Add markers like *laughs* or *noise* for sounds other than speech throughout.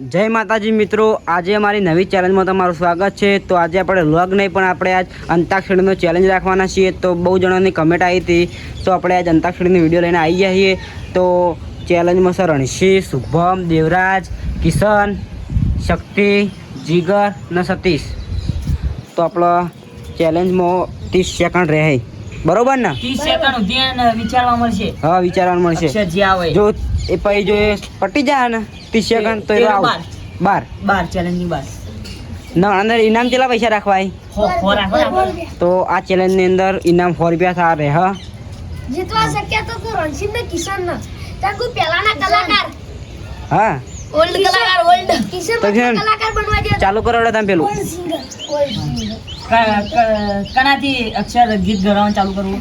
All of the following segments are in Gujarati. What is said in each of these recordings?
જય માતાજી મિત્રો આજે અમારી નવી ચેલેન્જમાં તમારું સ્વાગત છે. તો આજે આપણે લોગ નહીં પણ આપણે આજ અંતાક્ષરીનો ચેલેન્જ રાખવાના છીએ. તો બહુ જણાની કમેન્ટ આવી હતી. તો આપણે આજ અંતાક્ષરીની વીડિયો લઈને આવી ગયા છીએ. તો ચેલેન્જમાં સર રણશી શુભમ દેવરાજ કિશન શક્તિ જીગર અને સતીશ. તો આપણો ચેલેન્જમાં ત્રીસ સેકન્ડ રહે. બરોબર ને? ત્રીસ સેકન્ડ વિચારવા મળશે. હા વિચારવાનું મળશે. જો એ પછી જો એ પટી જાય ને ત્રીસ સેકન્ડ તો એ આઉટ બાર. બાર. ચેલેન્જની બાર. ના અંદર ઇનામ કેટલા પૈસા રાખવાય? હો હો રાખો રાખો. તો આ ચેલેન્જની અંદર ઇનામ સો રૂપિયા થા રહે હા. જીતવા શક્ય તો તું રણસિંહ ને કિશન ના. ત્યાં કોઈ પહેલાના કલાકાર. હા. ઓલ્ડ કલાકાર ઓલ્ડ. કિશન તો કલાકાર બનવા દે ચાલુ કરો એટલે તમે પેલું. Old singer old singer. કનાથી અક્ષર ગીત ગવાવાનું ચાલુ કરવું.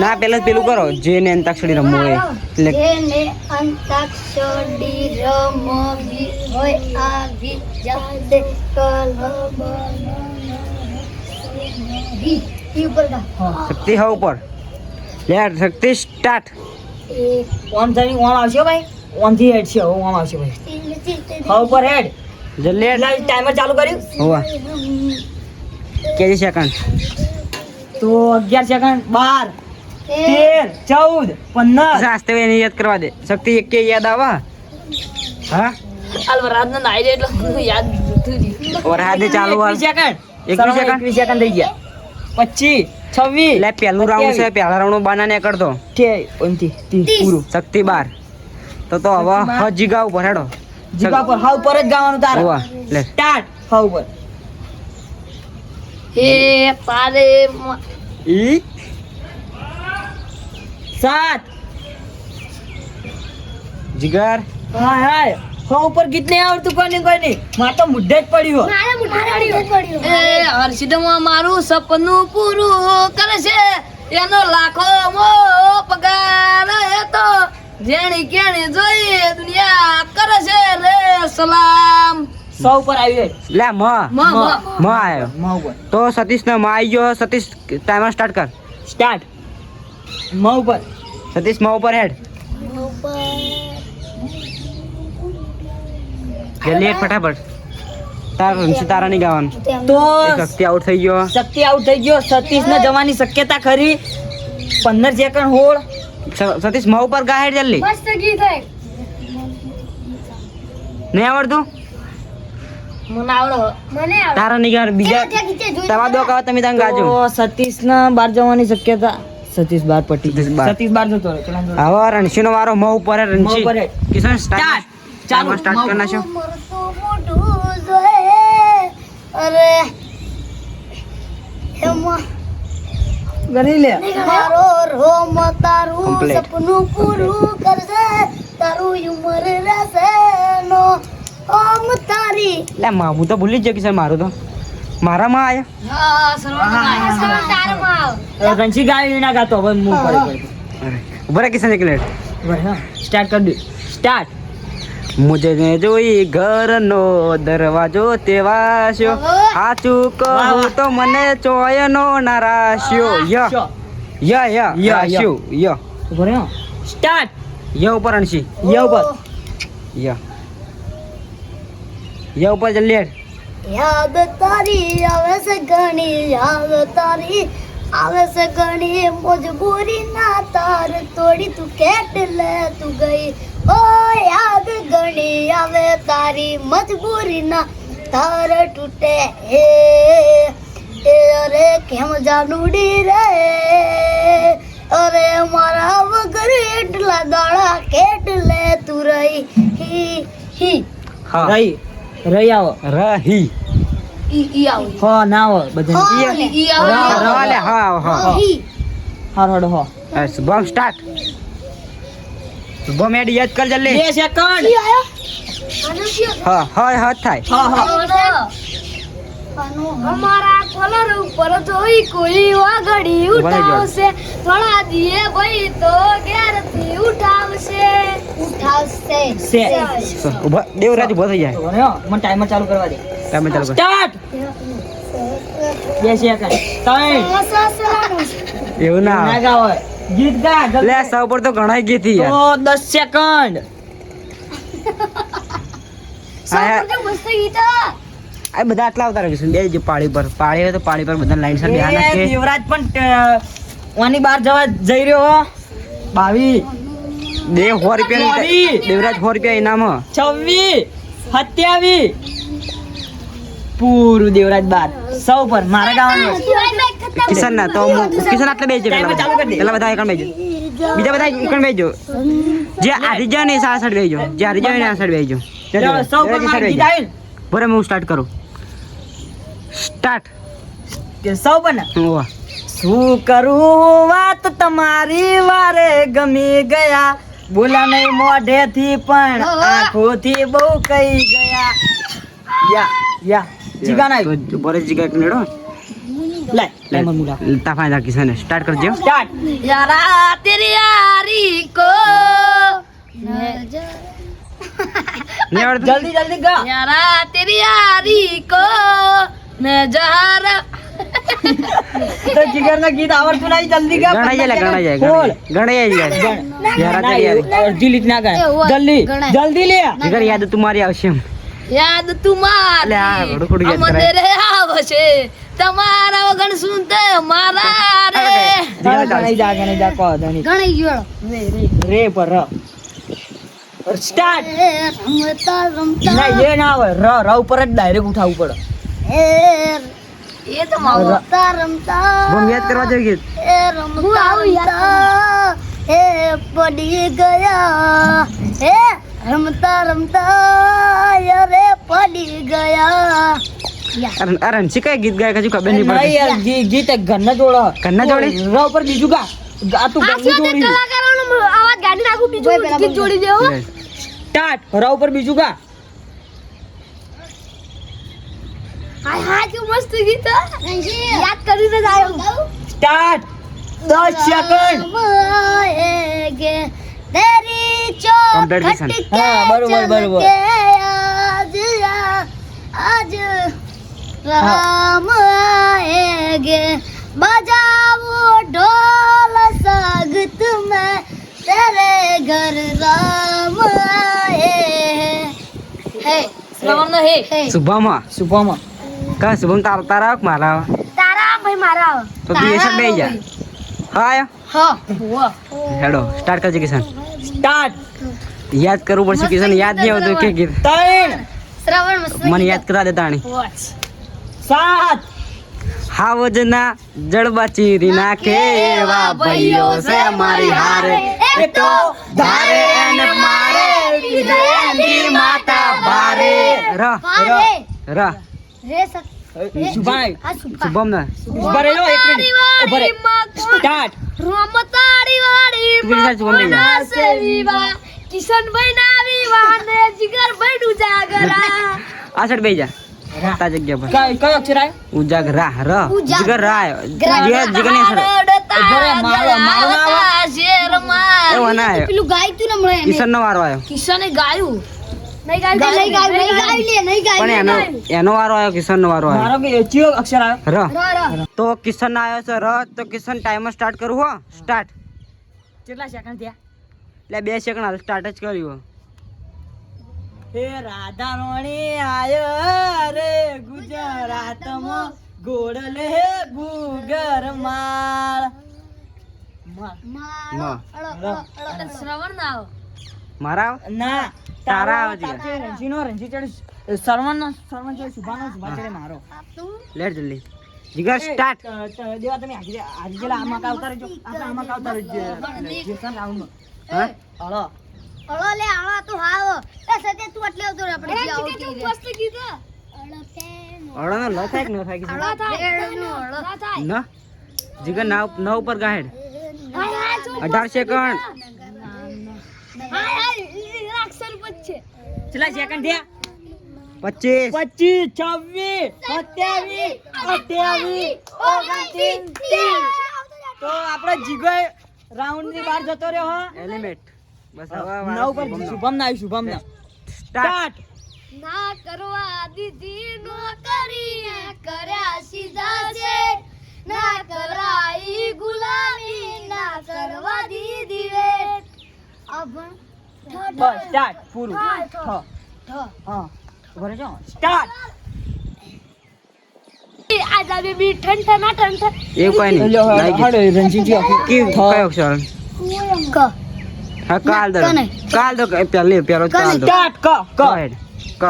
ના પેલા પેલું કરો. જે ને અંતાક્ષરી રમવું હોય એટલે જેને અંતાક્ષરી રમવી હોય આવી જાતે કલબ ઈ ઉપર ગા હા. શક્તિ હા ઉપર. લે શક્તિ સ્ટાર્ટ એક ઓમ થઈ ઓમ આવશે હો ભાઈ? ઓમથી હેડ છે ઓમ આવશે ભાઈ. હા ઉપર હેડ જલ્દી એટલે ટાઈમર ચાલુ કર્યું. હોવા. કેજી સેકન્ડ? તો અગિયાર સેકન્ડ બાર તેર ચૌદ પંદર. આસ્તે એને યાદ કરવા દે. શક્તિ એક કે યાદ આવા? હા? અલવરાજ ના નાઈ એટલે યાદ ઓર ચાલુ હાલ. સેકન્ડ. એકવીસ સેકન્ડ? એકવીસ સેકન્ડ થઈ ગયા. પચીસ છવ્વીસ એટલે પહેલું રાઉન્ડ છે પહેલા રાઉન્ડ બાના ને કરતો. પૂરું. શક્તિ બાર. તો તો હવે શક્તિ બાર. હ જીગા ઉપર હેડો. જીગા પર હાવ પર જ ગાવાનું તારે. લે. સ્ટાર્ટ હાવ ઉપર. હે તારે ઈ? સાત. જીગર. હાય હાય. હા ઉપર ગીત નહીં આવડતું કોઈ નહીં કોઈ નહીં માર તો મુઢે જ પડ્યું મારે મુઠાડી પડ્યું એ હર્ષિદમાં મારું સપનું પૂરું કરે છે એનો લાખો મો પગાર એ તો જેણી કેણી જોઈએ દુનિયા કરે છે રે સલામ. સૌ ઉપર આવી લે મ. મ મ. આવ્યો મ ઉપર. તો સતીશ ને માં આવી ગયો. સતીશ ટાઈમર સ્ટાર્ટ કર. સ્ટાર્ટ મ ઉપર. સતીશ મ ઉપર હેડ. જલ્દી ફટાફટ. તાર રણસી તારા નહીં ગાવાનું. તો શક્તિ આઉટ થઈ ગયો. શક્તિ આઉટ થઈ ગયો. સતીશ ને જવાની શક્યતા ખરી. પંદર સેકન્ડ હોળ સતીશમાં ઉપર ગા હેડ જલ્દી. મસ્ત ગીત હે નહીં આવડતું? મને આવડો મને આવડે તારા નહીં બીજા તમારા દો કહો તમે ત્યાં ગાજો સતીશ ના બાર જવાની શક્યતા સતીશ બાર પટી સતીશ બાર. જતો રહ્યો પેલા જોડે. હવે રણસી નો વારો માં ઉપર રણસી માં ઉપર હેડ. કિશન સ્ટાર્ટ ચાલુ. ચાલુ સ્ટાર્ટ કરી નાખો મરતું મોઢું જોયે. અરે એમાં કરી લે મારો રોમ તારું. સપનું પૂરું કરશે તારું ઉમર રહેશે નો ઓમ મુતારી લે મામુ હું તો ભૂલી જ ગયો કિશન મારું તો. મારા માં આયા. હા, હા. તારમાં આવ. ગંજી ગાય ના ગાતો હવે મુ પડે પડે. અરે ઊભા રહે કિશન એક મિનિટ સ્ટાર્ટ કર દે. સ્ટાર્ટ મુજે ને જોઈ ઘરનો દરવાજો તે આ ચૂકો તો મને ચોયનો ના રાશ્યો ય. ય ય ય, ય. રાશ્યો ય. સ્ટાર્ટ ય ઉપર અણસી ય ઉપર. ય. ય ઉપર જલ્દી હેડ યાદ તારી આવે છે ઘણી યાદ તારી આવે છે ઘણી. મજબૂરી ના તાર તોડી તું કેટલે તું ગઈ. ઓ યાદ ઘણી આવે તારી. મજબૂરી ના તાર તૂટે. હે એ અરે કેમ જાનુડી રે? અરે મારા વગર એટલા દાડા કેટલે તું રહી. હી હી હા. રહી. રહી આવો. રહી. ઈ ઈ આવે. હો ના આવો બધા ઈ આવે. રા- રા- હા લે હા. હા હડો હો. હા શુભમ સ્ટાર્ટ શુભમ હેડ યાદ કર જલ્દી સેકન્ડ? હા હા હા થાય. હા હા. અમારા કલર ઉપર જોઈ કોઈ વાગડી. ઉઠાવશે. થોડા દીએ ભાઈ તો ઘેરથી ઉઠાવશે. ઉઠાવશે. ઊભા. દેવરાજ ઊભો થઈ જાય. મને ટાઈમર ચાલુ કરવા દે. ટાઈમર ચાલુ સ્ટાર્ટ બે સેકન્ડ ત્રણ. એવું ના ના ગાવ ગીત ગા લે સૌ પર તો ઘણા ગીત યાર. તો 10 સેકન્ડ સૌ પર તો મસ્ત ગીત આ બધા આટલા આવતા રહીશું બે જે પાળી પર પાળી હોય તો પાળી પર બધા લાઈન સર બેહા નાખે દેવરાજ પણ ઓની બહાર જવા જઈ રહ્યો હો. બાવી. બે સો રૂપિયા. દેવરાજ સો રૂપિયા ઇનામ. છવ્વી સત્યાવી પૂરું દેવરાજ બાર. સૌ પર મારા ગાવાનું કિશન ના તો કિશન આટલે બેજો પેલા બધા એકણ બેજો બીજા બધા એકણ બેજો જે હારી જાય ને સાઈડ બેસજો. જે હારી જાય ને બેસજો. ચલો, સૌ પર મારા ગીત આવ્યું બરાબર હું સ્ટાર્ટ કરું. ટાટ. કે સૌ બને. શું કરું વાત તમારી વારે ગમી ગયા. બોલા નહીં મોઢેથી પણ આંખોથી બહુ કઈ ગયા. યા યા. જીગા ના બોરે જીગા કનેડો સ્ટાર્ટ કરજો. સ્ટાર્ટ. યારા તેરી યારી કો. જલ્દી જલ્દી ગા. યારા તેરી યારી કો. મેજર તો જીગર ના ગીત આવડતું નહીં જલ્દી ગા ગણાઈ જાય ગણાઈ બોલ ગણાઈ જાય. યાર આ યાર અડધી લીટ ના ગાય જલ્દી જલ્દી લે. જીગર યાદ તમારી આવશે યાદ તમારી મને આવશે. તમારા વગર સુનતે મારા રે. ગણાઈ જા ગણાઈ જા કો ધણી. ગણાઈ ગયો. રે પર સ્ટાર્ટ. રમતા રમતા. ના એ ના આવે. ર ર ઉપર જ ડાયરેક્ટ ઉઠાવું પડે. એ એ તો રમતા રમતા. બમ યાદ કરવા જોઈએ ગીત. એ રમતા રમતા. હે પડી ગયા. હે રમતા રમતા. પડી ગયા. અરે હંસી કઈ ગીત ગાય કજુ ખબર નહીં પડતી? યાર ગીત એક ઘરના જોડો. ઘરના જોડે? ર ઉપર બીજું ગા. ગા તું ઘરની જોડી. કલાકારોનો અવાજ ગાડી નાખું બીજું ગીત જોડી દેવો. સ્ટાર્ટ ઉપર બીજું ગા. હા હા કે મસ્ત ગીત યાદ કરીને જ આવ્યો. સ્ટાર્ટ. 10 સેકન્ડ ગે તેરી ચોખટ કે હા બરોબર બરોબર. આજ આજ. રામ આએગે બજાવો ઢોલ સગત મે તેરે ઘર રામ આએ હે. રામ હે. શુભમા શુભમા કા શુભમ તારા તારા આવ મારા આવે? તારા ભાઈ મારા તો તું એ બે જા હા આયો હા હેડો સ્ટાર્ટ કરજે કિશન સ્ટાર્ટ યાદ કરવું પડશે કિશન યાદ નહીં આવતું કે ગીત ત્રણ શ્રવણ મને યાદ કરા દે તાણી સાત હાવજના જડબા ચીરી નાખે એવા ભાઈઓ છે મારી હારે એ તો ધારે એને મારે બીજે માતા ભારે ર ર રે શુભમ ના ઊભા રહેલો એક મિનિટ. ઊભા રહે. સ્ટાર્ટ. રમતાડી વાડી તું પેલી સાઈડ શુભમ બેસી જા. મનાસે વિવાહ કિશનભાઈ ના વિવાહ ને જીગરભાઈ નું જાગરા. આ સાઈડ જા. તા જગ્યા પર. કઈ કયો અક્ષર આવ્યો? ઉજાગરા ર. ઉજાગરા. જીગર રા જે જીગર ને સર ઊભા મારો- મારો ના આવે. શેરમાં એવો ના આવ્યો. પેલું ગાય ને મળે કિશન નો વારો આવ્યો. કિશને ગાયું? એનો એનો વારો આવ્યો કિશન નો વારો આવ્યો. અક્ષર આવ્યો? ર. ર ર. તો કિશન આવ્યો છે ર. તો કિશન ટાઈમર સ્ટાર્ટ કરું હો. સ્ટાર્ટ કેટલા સેકન્ડ થયા? એટલે બે સેકન્ડ હાલ સ્ટાર્ટ જ કર્યું હે. રાધા રોણી આયો રે ગુજરાતમાં. ગોળલે ગુગર માળ. શ્રવણ ના આવો. મારા ના તારા આવજે આવે રણજીનો રણજી ચડે સરવણ નો સરવણ ચડે શુભાનો શુભા ચડે મારો. તું લેટ જલ્દી. જીગર સ્ટાર્ટ દેવા તમે આજે આજે જલા આમાં કા રહેજો? આપણે આમાં કા રહેજો? જેસન રાઉન્ડમાં હા? હળો. હળો લે આળો તું હાવ એ સતે તું એટલે ઉતર આપણે જે આવતી રે મસ્ત ગીત હળો ના. લો થાય કે ન થાય અળો થાય. ના જીગર ના ઉપ- ઉપર ગાહેડ હાય હાય શું અઢાર સેકન્ડ કેટલા સેકન્ડ થયા? પચીસ. પચીસ છવ્વીસ સત્યાવીસ અઠ્યાવીસ ઓગણત્રીસ તો આપણો જીગો રાઉન્ડની બહાર જતો રહ્યો હો. એલિમેન્ટ બસ હવે નવ પર શુભમ ના આવી શુભમ ના સ્ટાર્ટ ના કરવા દીધી નોકરી. કર્યા સીધા છે. ના કરાઈ ગુલામી. ના કરવા દીધી રે અભણ બસ સ્ટાર્ટ પૂરું. ઠ હા. ઊભા રહેજો. સ્ટાર્ટ એવું કઈ નહીં. લાગી ગયું. કે- કયો અક્ષર ક. હા કાલ દો કાલ દો પહેલી પહેલો કાલ દો સ્ટાર્ટ ક ક. ક ના. ક.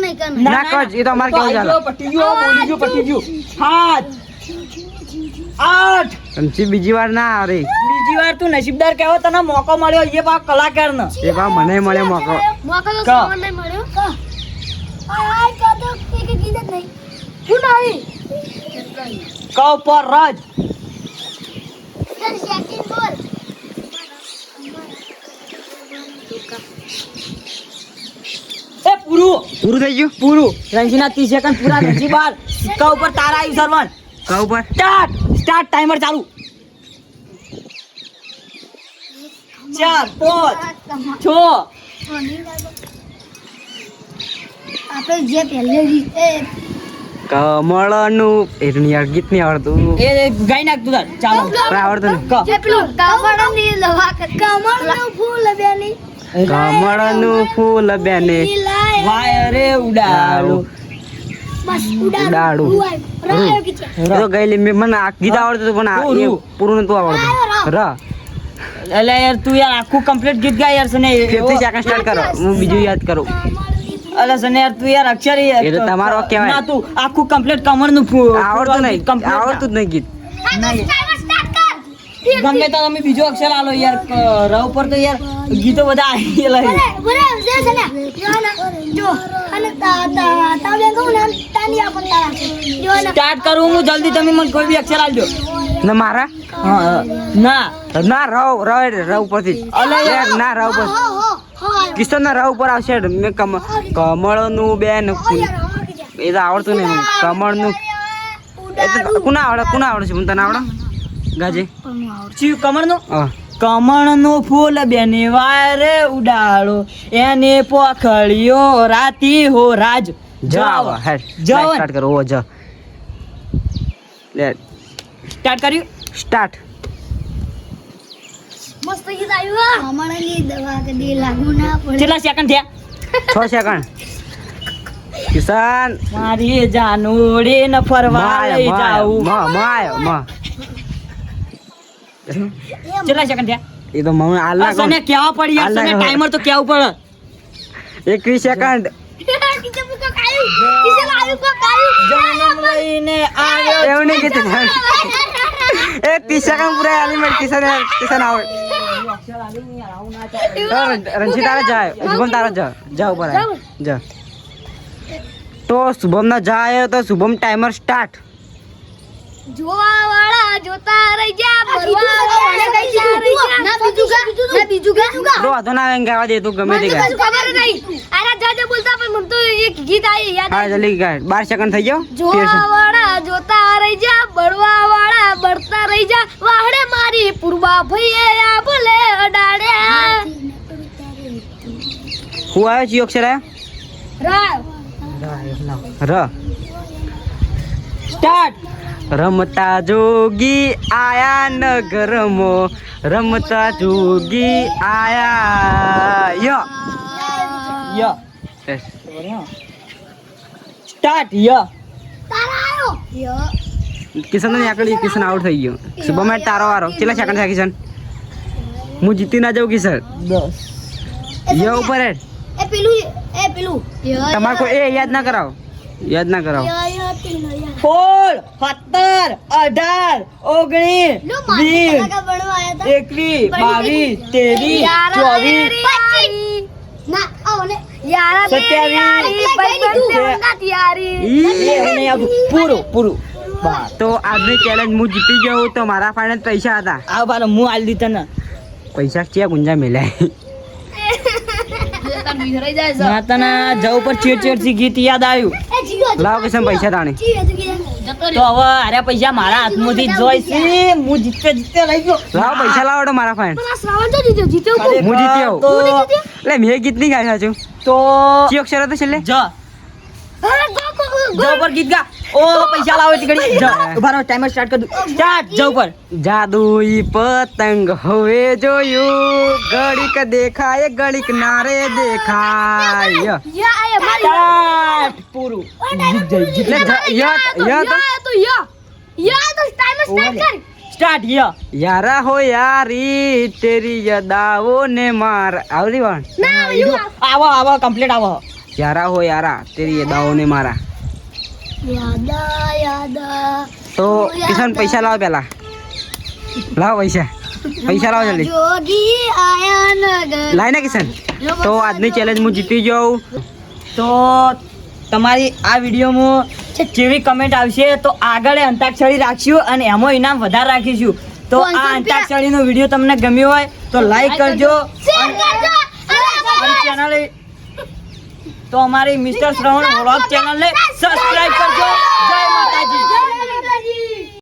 નહીં ક ના કર એ તો અમારે કેવું ચાલે. પટી ગયો બોલી ગયો પટી ગયું. સાત આઠ. બીજી વાર ના આવે બીજી વાર તું નસીબદાર કહેવો તને મોકો મળ્યો એ બા કલાકાર નો એ બા મને મળે મોકો. મોકો તો મને મળ્યો? ક? આય આય તો કે કે કીધે નહીં. શું નહીં. ક પર રાજ. સર સેકન્ડ બોલ. એ પૂરું. પૂરું થઈ ગયું? પૂરું. રણજીના ત્રીસ સેકન્ડ પૂરા નથી બાર. ક ઉપર તારા આવ્યું સરવણ? ક ઉપર? સ્ટાર્ટ સ્ટાર્ટ ટાઈમર ચાલુ. ચાર પાંચ છ. આપણે જે પહેલે રીતે કમળનું એ તો યાર ગીત નહીં આવડતું. એ ગાઈ નાખ તું ચાલો. પણ આવડતું નહીં. જે પેલું કમળની લવા કમળનું ફૂલ બેની. કમળનું ફૂલ બેને. લાય. વાયરે ઉડાડો. બસ ઉડાડું. તો ગયેલી મેં મને આ ગીત આવડતું હતું પણ આ એ પૂરું. નતું આવડતું. રા એટલે યાર તું યાર આખું કમ્પ્લીટ ગીત ગાય યાર સને ફિફ્ટી સેકન્ડ સ્ટાર્ટ કરો. હું બીજું યાદ કરું. અલા સને યાર તું યાર અક્ષર એ તો તમારો કહેવાય. ના તું આખું કમ્પ્લીટ કમરનું આવડતું નહીં. આવડતું જ નહીં ગીત. ગમે તો તમે બીજો અક્ષર આલો યાર રવ પર તો યાર ગીતો બધા આવી બરે સ્ટાર્ટ કરું હું જલ્દી તમે મને કોઈ બી અક્ષર આપજો. ને મારા? ના. ના રવ રવ રવ ઉપરથી. ના રવ ઉપર. હો હો હો કિશન ના રવ ઉપર આવશે. મેં કમ કમળનું બેન. એ તો આવડતું નહીં. મને. કમળનું. એ તો કુના આવડે? કુના આવડે છે? મને તને આવડે? ગાજે. ચીવ કમરનું હા. કમળનું ફૂલ બેને વારે ઉડાડો. એને પોખળ્યો રાતી હો રાજ. જાવ હેડ જવાન. સ્ટાર્ટ કરો ઓ જા લે સ્ટાર્ટ કર્યું? સ્ટાર્ટ મસ્ત ગીત આવ્યું હમણાંની દવા કદી લાગુ ના પડે. કેટલા સેકન્ડ થયા? 6 સેકન્ડ કિસાન મારી જાનુડી ન ફરવા લઈ જાઉં. મ માય મ. કેટલા સેકન્ડ થયા? એ તો મને આલા સને કેવા પડી યાર સને ટાઈમર તો કેવું પડે. એકવીસ સેકન્ડ તો શુભમ ના જાય તો શુભમ ટાઈમર સ્ટાર્ટ જોવા વાળા જોતા રહી ગયા ભરવા વાળા જોતા રહી ગયા. ના બીજું ગા ના બીજું ગા તો વાંધો ના આવે એમ ગાવા દે તું ગમે તે મને ખબર જ નહીં. આના જાજે બોલતા પણ મને તો એક ગીત આવી યાદ હા જલ્દી ગા બાર સેકન્ડ થઈ ગયો? જોવા વાળા જોતા રહી ગયા બળવા વાળા બળતા રહી જા વાહડે મારી પૂર્વા ભઈએ આ બોલે અડાડ્યા હું આવ્યો છીએ અક્ષર આવ્યો રાવ ર. સ્ટાર્ટ. રમતા જોગી આયા નગરમો રમતા જોગી આયા. ય. ય. સ્ટાર્ટ ય. કિશન ને આકડી કિશન આઉટ થઈ ગયો. શુભમ તારો વારો. કેટલા સેકન્ડ થાય કિશન? હું જીતી ના જાઉં કિશન. દસ ય ઉપર હેડ. એ પેલું એ પેલું. તમારે કોઈ એ યાદ ના કરાવો. યાદ ના કરાવો. સોળ સત્તર અઢાર ઓગણીસ વીસ એકવીસ બાવીસ તેવીસ ચોવીસ. આવો. પૂરું પૂરું. તો આજની ચેલેન્જ હું જીતી ગયો તો મારા ફાઇનલ પૈસા હતા. આ બાર હું આલ દીધા ને. પૈસા ક્યાં ગુંજા મેલ્યા? *laughs* માતાના જવ પર ચેડ ચેડથી ગીત યાદ આવ્યું. લાવો કિશન પૈસા તાણે તો હવે અરે પૈસા મારા હાથમાંથી મુથી જોઈ છે હું જીતે જીતે લઈ ગયો. લાવ પૈસા લાવો તો મારા ફાઇન આ શ્રાવણ તો જીત્યો. જીત્યો અરે હું જીત્યો. તો એટલે મેં ગીત નહીં ગાય સાચું. તો ચી અક્ષર હતો છેલ્લે? જ. જાઓ પર ગીત ગા. ઓ પૈસા લાવો એટલી ઘડી જાઓ. ઊભા રહો ટાઈમર સ્ટાર્ટ કર દઉં. સ્ટાર્ટ જાઓ પર. જાદુઈ પતંગ હવે જોયું. ઘડીક દેખાય ઘડીક નારે દેખાય. સ્ટાર્ટ પૂરું. જીત એટલે ય- ય તો- યા તો. યા તો ટાઈમર સ્ટાર્ટ કર. સ્ટાર્ટ ય. યારા હો યારી તેરી યદાઓ ને માર. આવરી વાણ ના આવો આવો કમ્પ્લીટ આવો. યારા હો યારા તેરી યદાઓ ને મારા. તો કિશન પૈસા લાવો પેલા લાવો પૈસા. પૈસા લાવો જલ્દી. લાય ને કિશન. તો આજની ચેલેન્જ હું જીતી જાઉં તો તમારી આ વિડીયોમાં જેવી કમેન્ટ આવશે તો આગળ અંતાક્ષરી રાખશું અને એમાં ઇનામ વધારે રાખીશું. તો આ અંતાક્ષરીનો વીડિયો તમને ગમ્યો હોય તો લાઈક કરજો. ચેનલ તો અમારી મિસ્ટર શ્રવણ વ્લોગ ચેનલને સબસ્ક્રાઇબ કરજો. જય